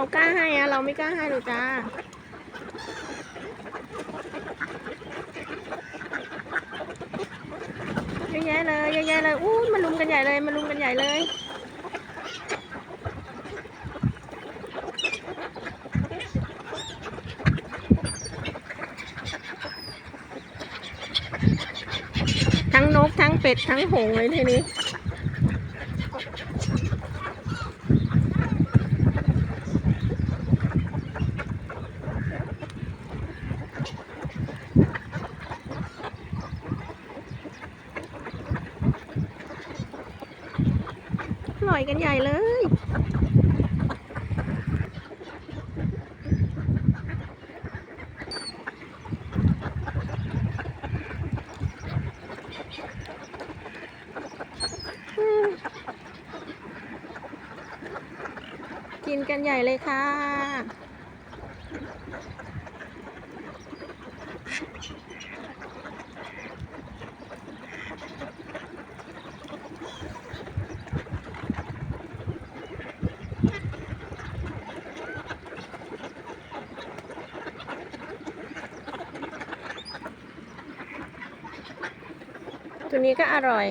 เขากล้าให้อะเราไม่กล้าให้หรอกจ้าเยอะแยะเลยเยอะแยะเลยอู้มาลุมกันใหญ่เลยมาลุมกันใหญ่เลยทั้งนกทั้งเป็ดทั้งหงเลยทีนี้ อร่อยกันใหญ่เลย กินกันใหญ่เลยค่ะ ตัวนี้ก็อร่อย